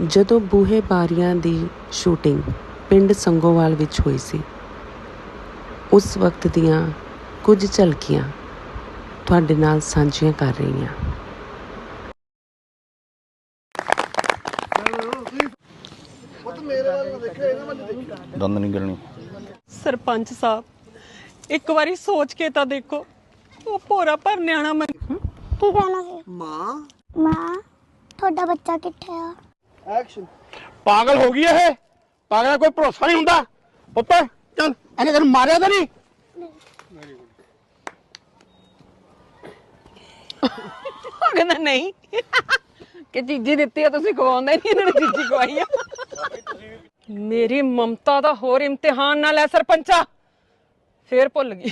ਜਦੋਂ ਬੂਹੇ ਬਾਰੀਆਂ ਦੀ ਸ਼ੂਟਿੰਗ ਪਿੰਡ ਸੰਗੋਵਾਲ ਵਿੱਚ ਹੋਈ ਸੀ ਉਸ ਵਕਤ ਦੀਆਂ ਕੁਝ ਝਲਕੀਆਂ ਤੁਹਾਡੇ ਨਾਲ ਸਾਂਝੀਆਂ ਕਰ ਰਹੀ ਹਾਂ। ਦੰਦ ਨਹੀਂ ਗਿਰਣੀ ਸਰਪੰਚ ਸਾਹਿਬ ਇੱਕ ਵਾਰੀ ਸੋਚ ਕੇ ਤਾਂ ਦੇਖੋ ਉਹ ਭੋਰਾ ਪਰ ਨਿਆਣਾ ਮੈਂ ਕੀ ਕਹਿਣਾ ਸੀ? ਮਾਂ। ਮਾਂ ਤੁਹਾਡਾ ਬੱਚਾ ਕਿੱਥੇ ਆ? ਪਾਗਲ ਹੋ ਗਈ ਇਹ। ਪਾਗਲ ਦਾ ਕੋਈ ਭਰੋਸਾ ਨਹੀਂ ਹੁੰਦਾ। ਪੁੱਤ ਚੱਲ ਇਹਨੇ ਤੈਨੂੰ ਮਾਰਿਆ ਤਾਂ ਨਹੀਂ? ਉਹ ਕਹਿੰਦਾ ਨਹੀਂ। ਕਿ ਚੀਜ਼ੀ ਦਿੱਤੀ ਆ ਤੁਸੀਂ ਖਵਾਉਂਦੇ ਨਹੀਂ ਇਹਨਾਂ ਨੇ ਚੀਜ਼ੀ ਖਵਾਈ ਆ। ਮੇਰੀ ਮਮਤਾ ਦਾ ਹੋਰ ਇਮਤਿਹਾਨ ਨਾ ਲੈ ਸਰਪੰਚਾ। ਫੇਰ ਭੁੱਲ ਗਈ।